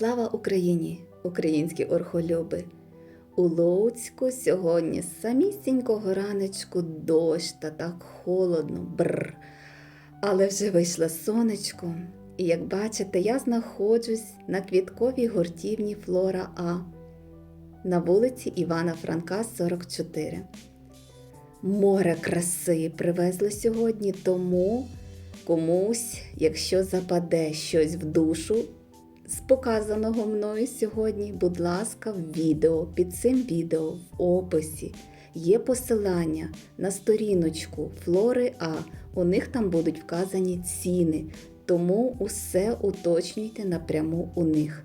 Слава Україні, українські орхолюби! У Луцьку сьогодні самісінького ранечку дощ та так холодно, бррр. Але вже вийшло сонечко, і як бачите, я знаходжусь на квітковій гуртівні Флора А на вулиці Івана Франка, 44. Море краси привезли сьогодні, тому комусь, якщо западе щось в душу з показаного мною сьогодні, будь ласка, в відео, під цим відео в описі є посилання на сторіночку Флори А. У них там будуть вказані ціни, тому усе уточнюйте напряму у них.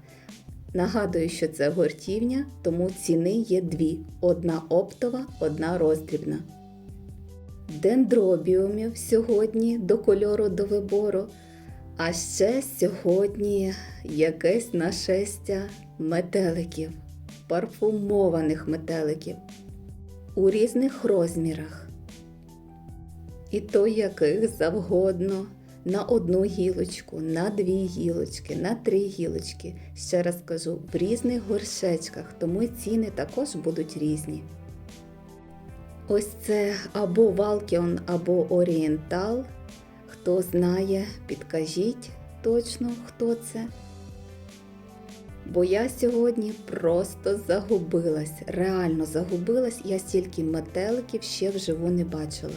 Нагадую, що це гуртівня, тому ціни є дві: одна оптова, одна роздрібна. Дендробіумів сьогодні до кольору до вибору. А ще сьогодні якесь нашестя метеликів, парфумованих метеликів у різних розмірах. І то яких завгодно на одну гілочку, на дві гілочки, на три гілочки. Ще раз кажу, в різних горшечках, тому й ціни також будуть різні. Ось це або Валкіон, або Орієнтал. Хто знає, підкажіть точно, хто це. Бо я сьогодні просто загубилась, реально загубилась, я стільки метеликів ще вживу не бачила.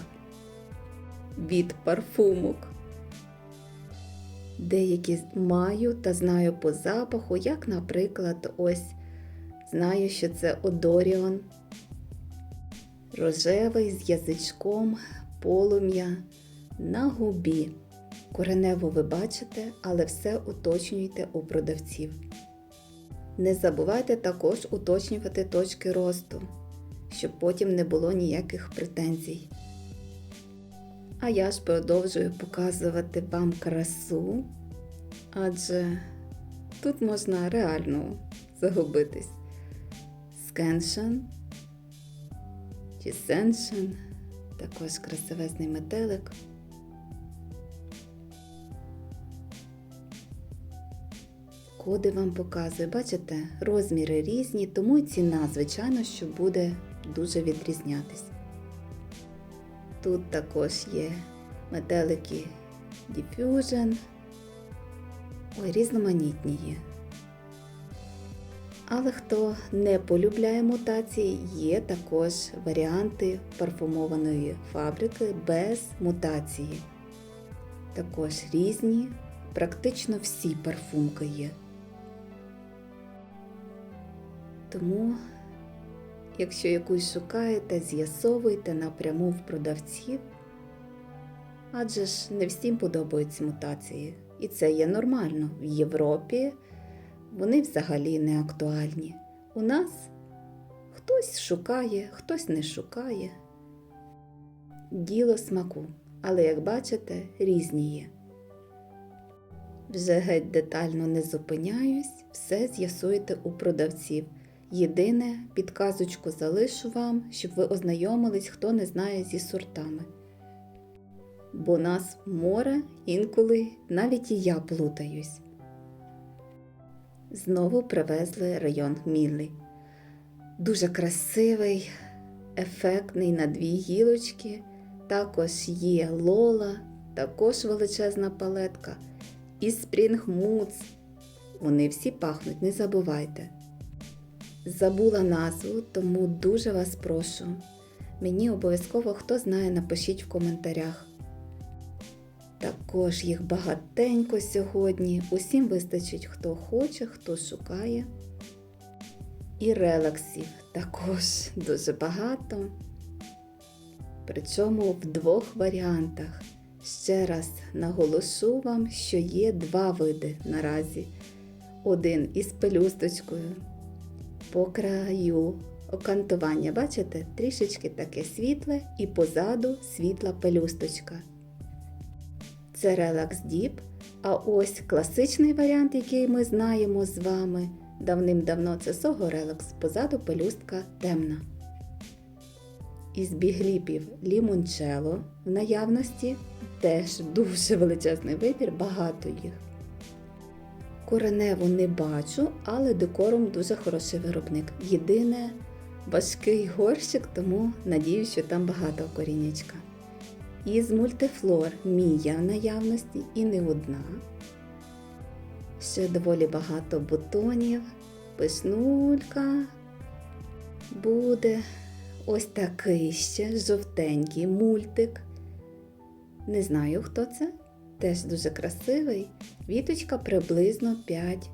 Від парфумок. Деякі маю та знаю по запаху, як, наприклад, ось знаю, що це Одоріон, рожевий з язичком, полум'я на губі. Коренево ви бачите, але все уточнюйте у продавців. Не забувайте також уточнювати точки росту, щоб потім не було ніяких претензій. А я ж продовжую показувати вам красу, адже тут можна реально загубитись. Скеншен чи сеншен, також красивезний метелик. Коди вам показую, бачите, розміри різні, тому і ціна, звичайно, що буде дуже відрізнятись. Тут також є метелики Diffusion, ой, різноманітні є. Але хто не полюбляє мутації, є також варіанти парфумованої фабрики без мутації. Також різні, практично всі парфумки є. Тому, якщо якусь шукаєте, з'ясовуйте напряму в продавців, адже ж не всім подобаються мутації. І це є нормально. В Європі вони взагалі не актуальні. У нас хтось шукає, хтось не шукає. Діло смаку, але, як бачите, різні є. Вже геть детально не зупиняюсь, все з'ясуєте у продавців. Єдине, підказочку залишу вам, щоб ви ознайомились, хто не знає зі сортами. Бо нас море інколи навіть і я плутаюсь. Знову привезли район Міллі. Дуже красивий, ефектний на дві гілочки. Також є лола, також величезна палетка. І Спрінг Муц. Вони всі пахнуть, не забувайте. Забула назву, тому дуже вас прошу. Мені обов'язково хто знає, напишіть в коментарях. Також їх багатенько сьогодні. Усім вистачить, хто хоче, хто шукає. І релаксів також дуже багато. Причому в двох варіантах. Ще раз наголошу вам, що є два види наразі. Один із пелюсточкою по краю окантування, бачите, трішечки таке світле і позаду світла пелюсточка. Це Relax Deep. А ось класичний варіант, який ми знаємо з вами давним-давно, це Soho Relax, позаду пелюстка темна. Із бігліпів лімончело в наявності теж дуже величезний вибір, багато їх. Кореневу не бачу, але декором дуже хороший виробник. Єдине важкий горщик, тому надіюсь, що там багато корінечка. Із мультифлор мія в наявності і не одна. Ще доволі багато бутонів, пишнулька. Буде ось такий ще жовтенький мультик. Не знаю, хто це. Теж дуже красивий. Віточка приблизно 5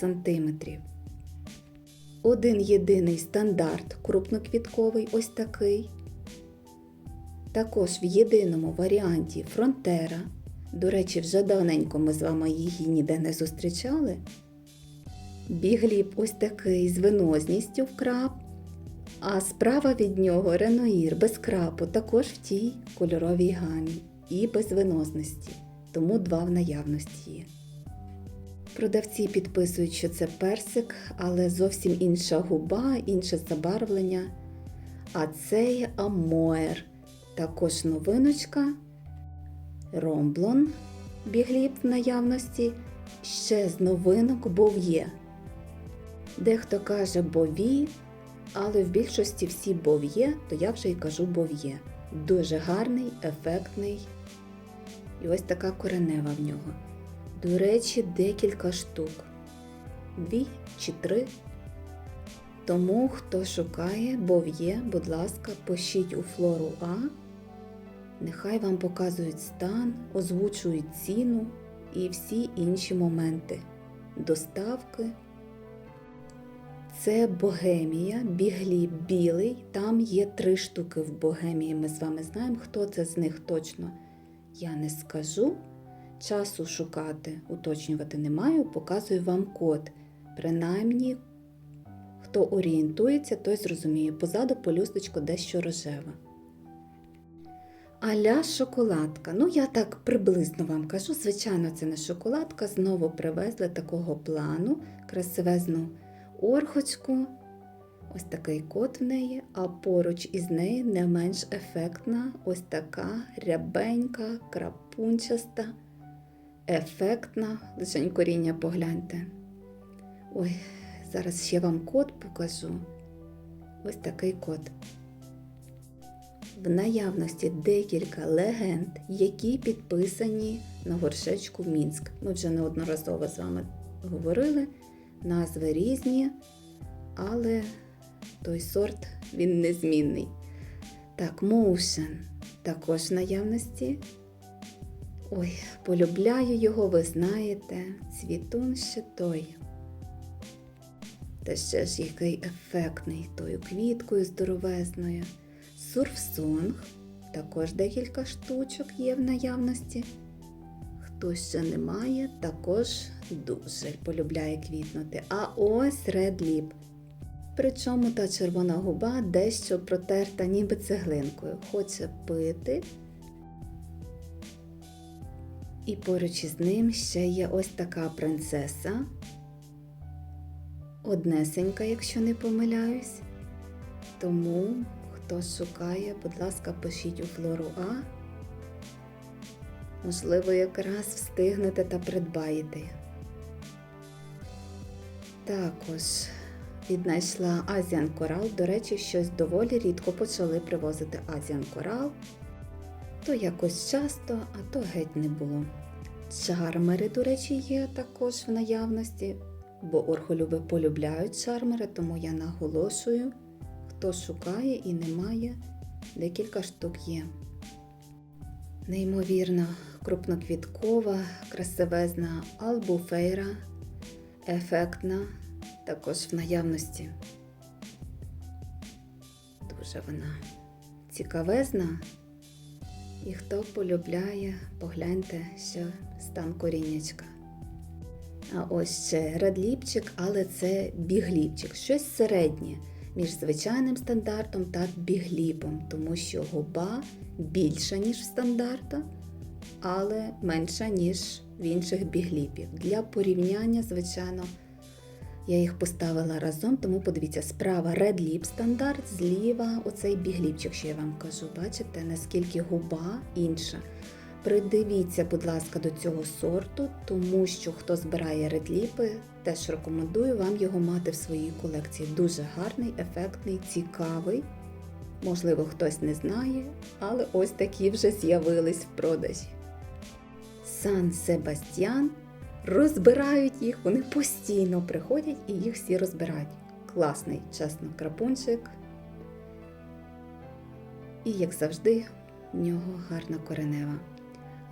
сантиметрів. Один єдиний стандарт крупноквітковий ось такий. Також в єдиному варіанті фронтера. До речі, вже давненько ми з вами її ніде не зустрічали. Бігліп ось такий з винозністю в крап. А справа від нього Реноїр без крапу також в тій кольоровій гамі і без виносності, тому два в наявності. Продавці підписують, що це персик, але зовсім інша губа, інше забарвлення. А це є Амоер. Також новиночка. Ромблон бігліп в наявності. Ще з новинок Бов'є. Дехто каже Бові, але в більшості всі Бов'є, то я вже й кажу Бов'є. Дуже гарний, ефектний. І ось така коренева в нього. До речі, декілька штук. Дві чи три. Тому, хто шукає Бов'є, будь ласка, пишіть у флору А. Нехай вам показують стан, озвучують ціну і всі інші моменти доставки. Це Богемія, біглі білий. Там є три штуки в Богемії. Ми з вами знаємо, хто це з них точно. Я не скажу. Часу шукати, уточнювати не маю, показую вам код. Принаймні, хто орієнтується, той зрозуміє. Позаду полюсточко дещо рожева. Аля шоколадка. Ну, я так приблизно вам кажу. Звичайно, це не шоколадка. Знову привезли такого плану, красивезну орхочку. Ось такий кот в неї, а поруч із нею не менш ефектна, ось така рябенька, крапунчаста, ефектна. Лишень коріння погляньте. Ой, зараз ще вам код покажу. Ось такий код. В наявності декілька легенд, які підписані на горшечку Мінськ. Ми вже неодноразово з вами говорили. Назви різні, але той сорт він незмінний. Так, Motion також в наявності. Ой, полюбляю його, ви знаєте, цвітун ще той. Та ще ж який ефектний тою квіткою здоровезною. Сурфсонг, також декілька штучок є в наявності. Хто ще не має, також дуже полюбляє квітнути. А ось Red Lip. Причому та червона губа дещо протерта ніби цеглинкою. Хоче пити. І поруч із ним ще є ось така принцеса. Однесенька, якщо не помиляюсь. Тому, хто шукає, будь ласка, пишіть у флору А. Можливо, якраз встигнете та придбаєте. Також віднайшла Азіан Корал. До речі, щось доволі рідко почали привозити Азіан Корал. То якось часто, а то геть не було. Чармери, до речі, є також в наявності, бо орхолюби полюбляють чармери, тому я наголошую, хто шукає і не має, декілька штук є. Неймовірно крупноквіткова, красивезна албуфейра, ефектна, також в наявності. Дуже вона цікавезна. І хто полюбляє, погляньте, що стан коріннячка. А ось ще редліпчик, але це бігліпчик. Щось середнє між звичайним стандартом та бігліпом, тому що губа більша, ніж в стандарта, але менша, ніж в інших бігліпів. Для порівняння, звичайно, я їх поставила разом, тому подивіться, справа Red Lip стандарт, зліва оцей бігліпчик, що я вам кажу. Бачите, наскільки губа інша. Придивіться, будь ласка, до цього сорту, тому що хто збирає редліпи, теж рекомендую вам його мати в своїй колекції. Дуже гарний, ефектний, цікавий. Можливо, хтось не знає, але ось такі вже з'явились в продажі. Сан Себастьян розбирають їх, вони постійно приходять і їх всі розбирають. Класний, чесно, крапунчик. І, як завжди, в нього гарна коренева.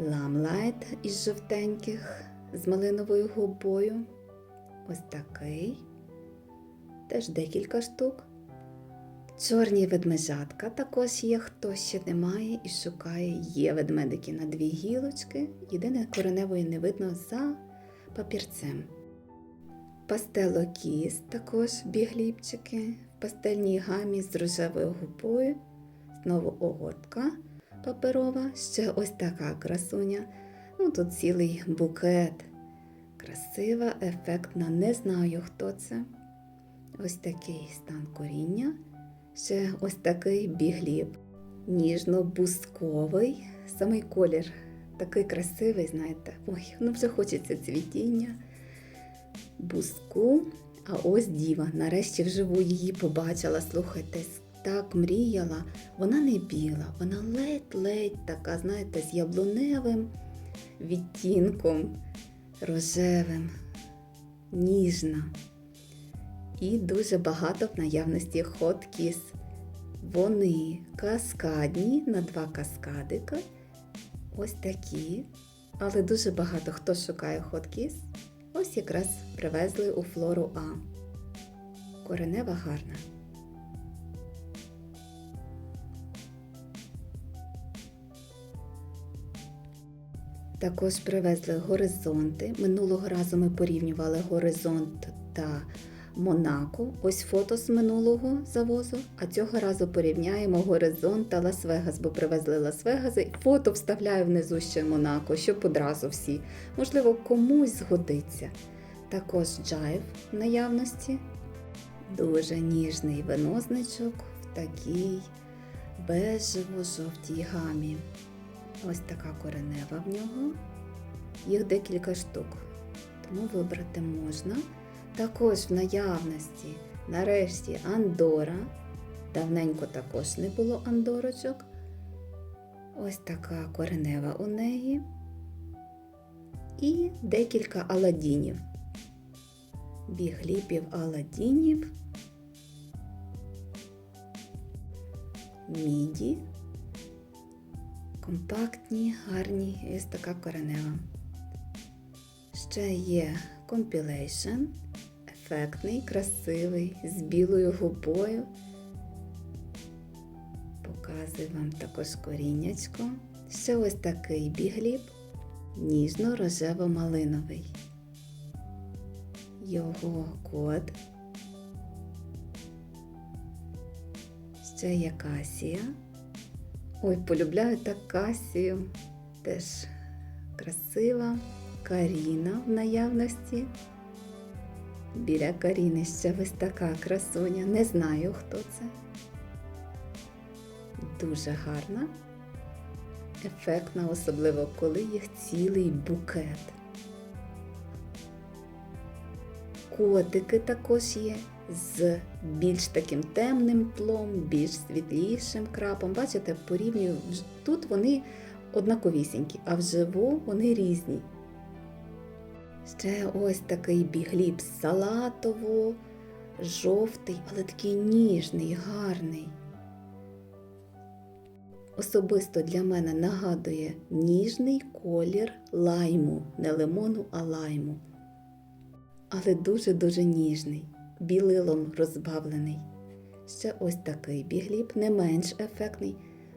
Ламлайт із жовтеньких з малиновою губою. Ось такий. Теж декілька штук. Чорні ведмежатка також є, хто ще не має і шукає. Є ведмедики на дві гілочки. Єдине кореневої не видно за папірцем. Пастелокіс також бігліпчики в пастельній гамі з рожевою губою. Знову огортка паперова, ще ось така красуня. Ну тут цілий букет. Красива, ефектна, не знаю, хто це. Ось такий стан коріння. Ще ось такий бігліб. Ніжно-бусковий, самий колір такий красивий, знаєте. Ой, ну вже хочеться цвітіння. Буску, а ось діва. Нарешті вживу її побачила. Слухайте, так мріяла. Вона не біла, вона ледь-ледь така, знаєте, з яблуневим відтінком, рожевим, ніжна. І дуже багато в наявності хоткіс. Вони каскадні на два каскадика. Ось такі. Але дуже багато хто шукає хоткіс. Ось якраз привезли у флору А. Коренева гарна. Також привезли горизонти. Минулого разу ми порівнювали горизонт та Монако. Ось фото з минулого завозу. А цього разу порівняємо горизонт та Лас-Вегас, бо привезли Лас-Вегаси. Фото вставляю внизу ще Монако, щоб одразу всі. Можливо, комусь згодиться. Також джайв в наявності. Дуже ніжний винозничок в такій бежево-жовтій гамі. Ось така коренева в нього. Їх декілька штук, тому вибрати можна. Також в наявності, нарешті, Андора. Давненько також не було андорочок. Ось така коренева у неї. І декілька аладінів. Бігліпів аладінів. Міді. Компактні, гарні, ось така коренева. Ще є компілейшн, ефектний, красивий, з білою губою. Показую вам також коріннячко. Ще ось такий бігліб, ніжно-рожево-малиновий. Його код. Ще є касія. Ой, полюбляю так касію. Теж красива. Каріна в наявності. Біля Каріни ще ось така красуня. Не знаю, хто це. Дуже гарна, ефектна, особливо, коли їх цілий букет. Котики також є з більш таким темним тлом, більш світлішим крапом. Бачите, порівнюю, тут вони однаковісінькі, а вживу вони різні. Ще ось такий бігліб салатово, жовтий, але такий ніжний, гарний. Особисто для мене нагадує ніжний колір лайму, не лимону, а лайму. Але дуже-дуже ніжний, білилом розбавлений. Ще ось такий бігліб, не менш ефектний.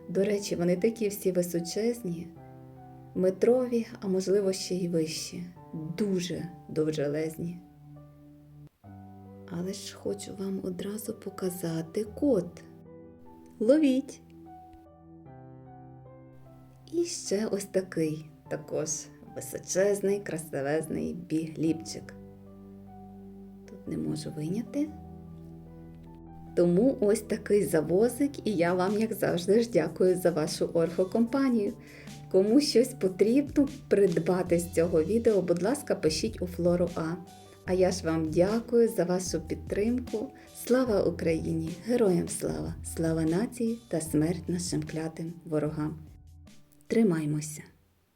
До речі, вони такі всі височезні, метрові, а можливо ще й вищі дуже довжелезні. Але ж хочу вам одразу показати код. Ловіть. І ще ось такий також височезний, красивезний бігліпчик. Тут не можу виняти. Тому ось такий завозик, і я вам, як завжди, ж дякую за вашу орхокомпанію. Кому щось потрібно придбати з цього відео, будь ласка, пишіть у Флору А. А я ж вам дякую за вашу підтримку. Слава Україні! Героям слава! Слава нації та смерть нашим клятим ворогам! Тримаймося!